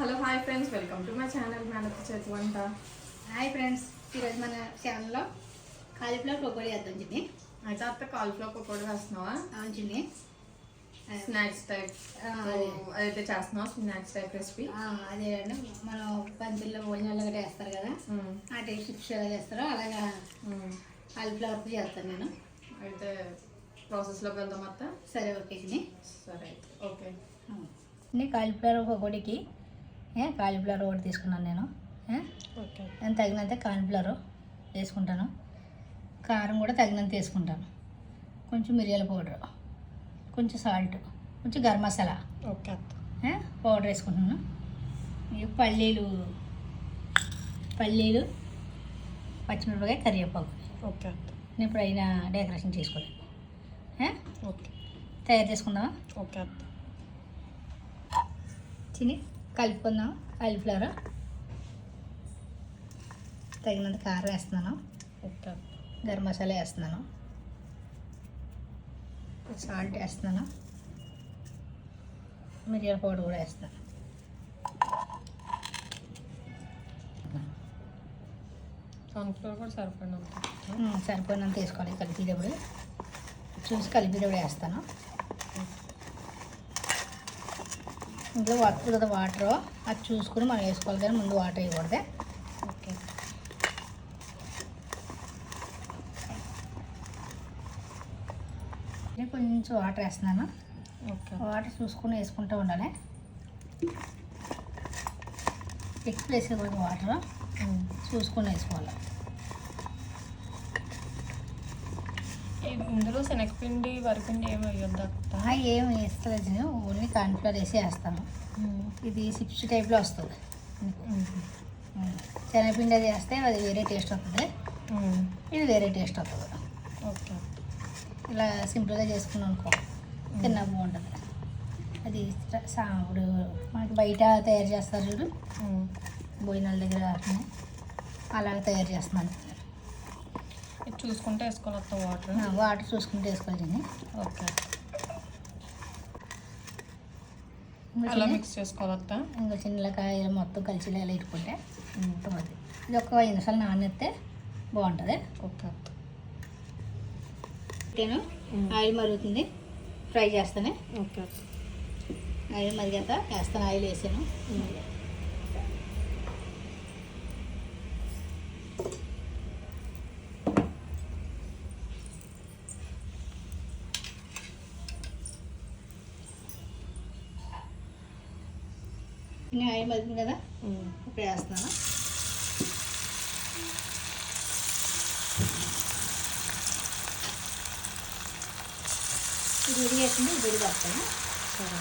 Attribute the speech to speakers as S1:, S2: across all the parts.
S1: Hello hi friends. Welcome to my channel మేనత్త చేతి వంట.
S2: Hi friends. ఈరోజు మన ఛానల్లో కాలీఫ్లవర్ పకోడీ వేద్దాం చిన్ని
S1: అయితే అత్త కాలిఫ్లవర్ పకోడీ వేస్తున్నావా
S2: అవును చిన్ని
S1: స్నాక్స్ టైప్. అదైతే చేస్తున్నావా? Snacks type recipe?
S2: అదే అండి. మనం పందిల్లో భోజనాలు గట్రా వేస్తారు కదా. ఆ టైప్ చిప్స్ ఎలా చేస్తారో అలాగా కాలీఫ్లవర్ చేస్తాను నేను.
S1: అయితే ప్రాసెస్లోకి వెళ్దాం అత్త.
S2: సరే ఓకే చిన్ని
S1: సరే అయితే. ఓకే.
S2: కాలీఫ్లవర్ పకోడీకి కాలీఫ్లవర్ ఒకటి తీసుకున్నాను నేను. నేను తగినంత కాలీఫ్లవర్ వేసుకుంటాను. కారం కూడా తగినంత వేసుకుంటాను. కొంచెం మిరియాల పౌడర్ కొంచెం సాల్ట్ కొంచెం గరం మసాలా.
S1: ఓకే
S2: పౌడర్ వేసుకుంటున్నాను. పల్లీలు పల్లీలు పచ్చిమిరపకాయ కరివేపాకు.
S1: ఓకే
S2: నేను ఇప్పుడు అయినా డెకరేషన్ చేసుకోలేదు.
S1: ఓకే.
S2: తయారు చేసుకుందామా?
S1: ఓకే అత్త.
S2: కలుపుకుందాం. కాలీఫ్లవర్ తగినంత కారం వేస్తున్నాను.
S1: అత్త
S2: గరం మసాలా వేస్తున్నాను. సాల్ట్ వేస్తున్నాను. మిరియాల పౌడర్ కూడా వేస్తున్నాను.
S1: సన్ఫ్లవర్ కూడా సరిపడినంత.
S2: ఉమ్, సరిపోయినంత వేసుకోవాలి. కలిపేటప్పుడు. చూసి కలిపేటప్పుడు వేస్తాను. ఇంట్లో వస్తుంది కదా వాటర్ అది చూసుకుని మనం వేసుకోవాలి కానీ ముందు వాటర్ వేయకూడదు.
S1: ఓకే
S2: నేను కొంచెం వాటర్ వేస్తున్నాను.
S1: ఓకే
S2: వాటర్ చూసుకుని వేసుకుంటూ ఉండాలి. ఎక్కువ వేసేకూడదు వాటర్ చూసుకొని వేసుకోవాలి.
S1: ఇందులో శనగపిండి వరిపిండి ఏమి వేయొద్దు
S2: ఏం వేస్తలేదు ఓన్లీ కాన్ఫ్లవర్ వేసి వేస్తాను. ఇది సిప్స్ టైప్లో వస్తుంది. శనగపిండి అది వేస్తే అది వేరే టేస్ట్ వస్తుంది. ఇది వేరే టేస్ట్ వస్తుంది.
S1: ఓకే.
S2: ఇలా సింపుల్గా చేసుకున్నాం అనుకో తిన్నా బాగుంటుంది. అది ఇప్పుడు మనకి బయట తయారు చేస్తారు చూడు. భోజనాల దగ్గర అలాగ తయారు చేస్తున్నాను.
S1: చూసుకుంటే వేసుకోవాలి అత్త వాటర్
S2: వాటర్ చూసుకుంటే వేసుకోవాలి దీన్ని
S1: ఓకే. అలా మిక్స్ చేసుకోవాలి అత్త.
S2: ఇంకా చిన్నకాయలు మొత్తం కలిసి ఇలా ఇట్టుకుంటే ఉంటుంది ఇది ఒక ఐదు నిమిషాలు నానెత్తే బాగుంటుంది.
S1: ఓకే అత్త.
S2: నేను ఆయిల్ మరుగుతుంది. ఫ్రై చేస్తానే.
S1: ఓకే
S2: ఆయిల్ మరిగాక వేస్తాను. ఆయిల్ వేసాను. ఆయిల్ మరిగింది కదా? ఇప్పుడు వేస్తున్నాను? ఇది విడి వేసింది విడి వేస్తాను
S1: సరే.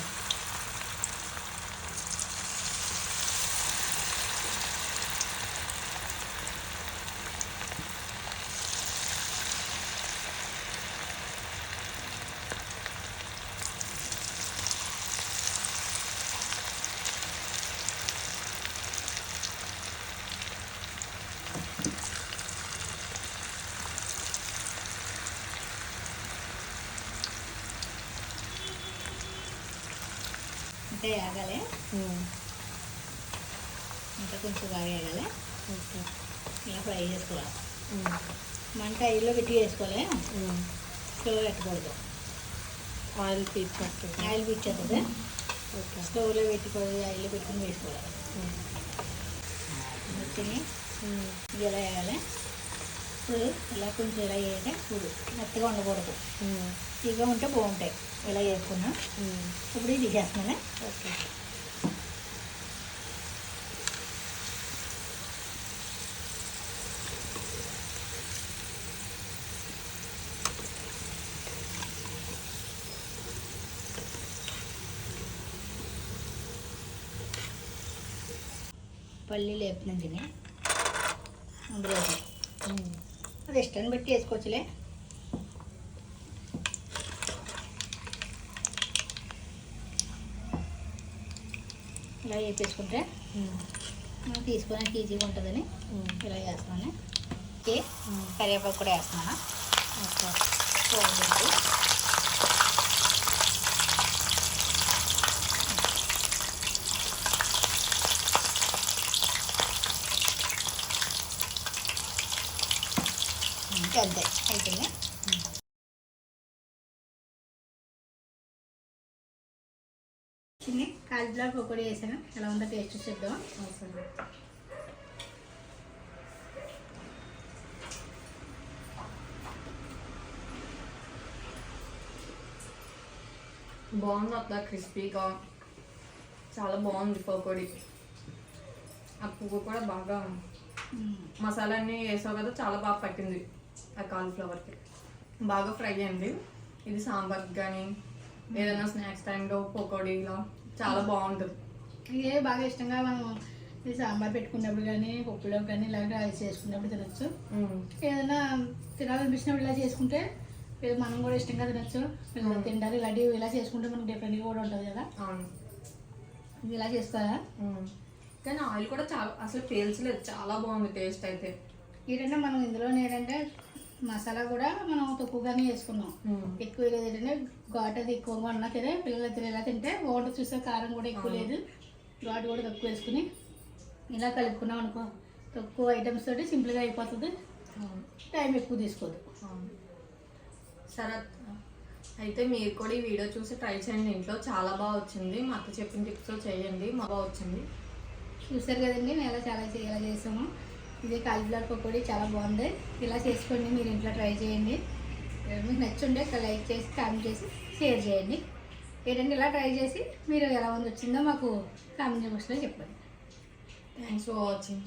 S2: ఇంకా ఆగాలి. ఇంకా కొంచెం బాగా ఆగాలి.
S1: ఓకే.
S2: ఇలా ఫ్రై చేసుకోవాలి. మంట ఆయిల్లో పెట్టి వేసుకోవాలి స్టవ్ పెట్టకూడదు.
S1: ఆయిల్ తీసేస్తుంది
S2: ఆయిల్ పిచ్చేస్తుంది
S1: ఓకే.
S2: స్టవ్లో పెట్టుకోవాలి ఆయిల్లో పెట్టుకుని వేసుకోవాలి. మెత్తిని ఇది ఎలా వేయాలి? ఇప్పుడు ఇలా కొంచెం ఇలా వేయాలి చూడు మెత్తగా ఉండకూడదు. తీగా ఉంటే బాగుంటాయి. ఇలా వేసుకున్నా ఇప్పుడు ఇది తీసేస్తున్నానే
S1: ఓకే.
S2: పల్లీలు వేపుతున్నాం తిని. అందులో అది ఇష్టాన్ని బట్టి వేసుకోవచ్చులే. ఇలా చేపించుకుంటే మనం తీసుకోవడానికి ఈజీగా ఉంటుందని ఇలా వేస్తున్నాను. ఓకే. కరివేపాకు కూడా వేస్తున్నాను.
S1: ఓకే.
S2: అంతే అయిపోయింది? చిన్ని కాలిఫ్లవర్ పకోడీ వేసాను ఎలా ఉందో టేస్ట్ చూద్దాం.
S1: బాగుంది అట్లా క్రిస్పీగా. చాలా బాగుంది పకోడీ. ఆ పువ్వు కూడా బాగా మసాలా అన్నీ వేసావు కదా చాలా బాగా పట్టింది ఆ కాలీఫ్లవర్కి. బాగా ఫ్రై అయింది. ఇది సాంబార్కి కానీ ఏదైనా స్నాక్స్ టైంలో పకోడీలో. చాలా బాగుంటుంది.
S2: ఇదే బాగా ఇష్టంగా మనం ఇది సాంబార్ పెట్టుకున్నప్పుడు కానీ పప్పులో కానీ ఇలాగ చేసుకున్నప్పుడు తినొచ్చు. ఏదైనా తినాలనిపించినప్పుడు ఇలా చేసుకుంటే మనం కూడా ఇష్టంగా తినొచ్చు. తింటారు ఇలాంటివి ఇలా చేసుకుంటే మనకి డిఫరెంట్గా కూడా ఉంటుంది కదా. ఇలా చేస్తారా.
S1: కానీ ఆయిల్ కూడా చాలా అసలు పేల్చలేదు. చాలా బాగుంది టేస్ట్ అయితే.
S2: ఏంటంటే మనం ఇందులో ఏంటంటే మసాలా కూడా మనం తక్కువగానే వేసుకున్నాం
S1: మ్మ్.
S2: ఎక్కువ లేదు ఏంటంటే ఘాటు అది ఎక్కువగా ఉన్నా తినే పిల్లలు తినేలా తింటే బాగుంటుంది చూస్తే కారం కూడా ఎక్కువ లేదు. ఘాటు కూడా తక్కువ వేసుకుని ఇలా కలుపుకున్నాం అనుకో తక్కువ ఐటమ్స్ తోటి సింపుల్గా అయిపోతుంది. టైం ఎక్కువ తీసుకోదు.
S1: సరే. అయితే మీరు కూడా ఈ వీడియో చూసి ట్రై చేయండి. ఇంట్లో చాలా బాగా వచ్చింది. మా అత్త చెప్పిన టిప్స్తో చేయండి. మా బాగా వచ్చింది.
S2: చూసారు కదండి నేను ఎలా చాలా చే- ఎలా చేసాము. ఇది కాలిఫ్లవర్ పకోడీ చాలా బాగుంది. ఇలా చేసుకోండి మీరు ఇంట్లో ట్రై చేయండి. మీకు నచ్చుండే ఒక లైక్ చేసి కామెంట్ చేసి షేర్ చేయండి. ఏంటంటే ఇలా ట్రై చేసి మీరు ఎలా ఉంది వచ్చిందో మాకు కామెంట్ బాక్స్లో చెప్పండి.
S1: Thanks for watching